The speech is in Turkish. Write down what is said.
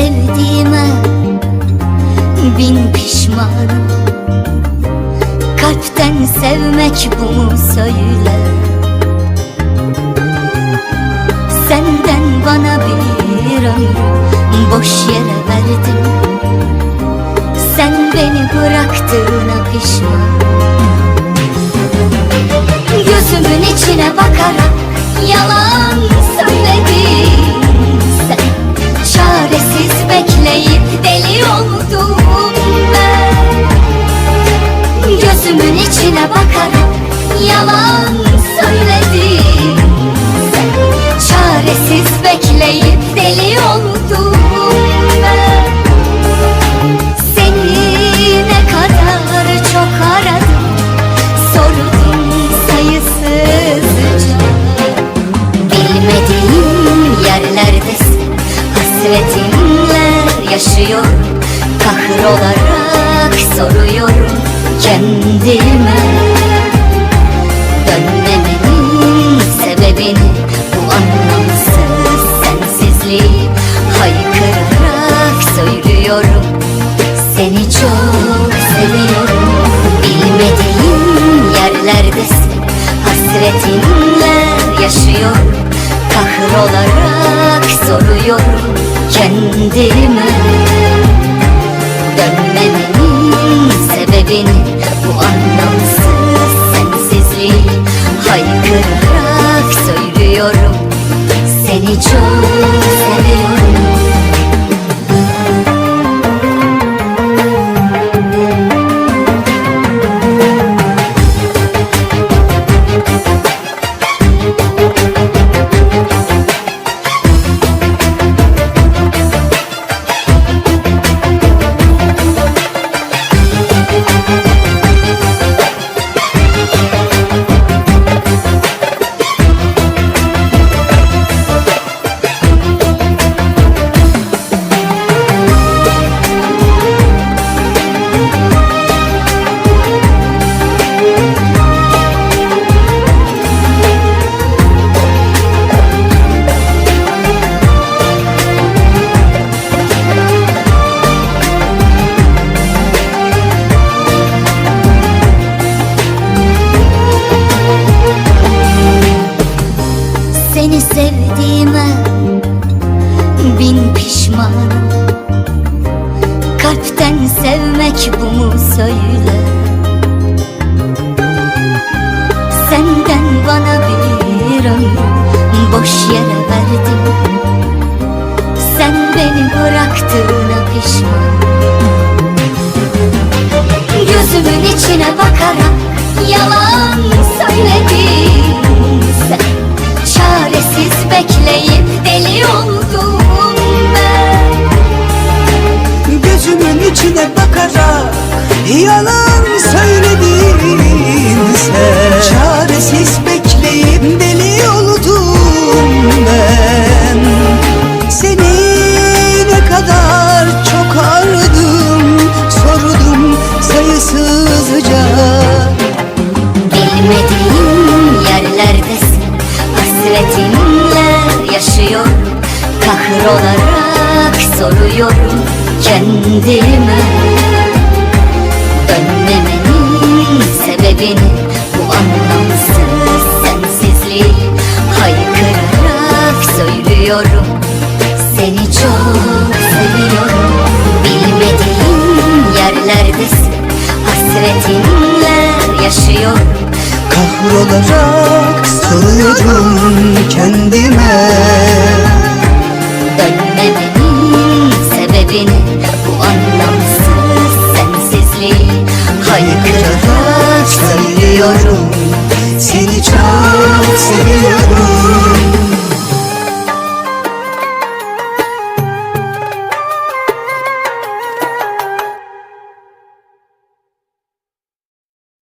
sevdiğime bin pişmanım. Kalpten sevmek bu mu söyle. Senden bana bir ömrü boş yere verdin. Sen beni bıraktığına pişman Gözümün içine bakarak yalan yalan söyledin. Sen Çaresiz bekleyip deli oldum ben. Seni ne kadar çok aradım Sordum sayısızca. Bilmediğim yerlerdesin Hasretinle yaşıyor Kahrolarak soruyorum kendime seviyorum sevdiğime bin pişmanım Kalpten sevmek bu mu söyle. Senden bana bir ömür boş yere verdim. Sen beni bıraktığına pişman. Gözümün içine bakarak yalan Kahrolarak soruyorum kendime. Dönmemenin sebebini Bu anlamsız sensizliği Haykırarak söylüyorum. Seni çok seviyorum. Bilmediğim yerlerdesin. Hasretinle yaşıyorum. Kahrolarak soruyorum kendime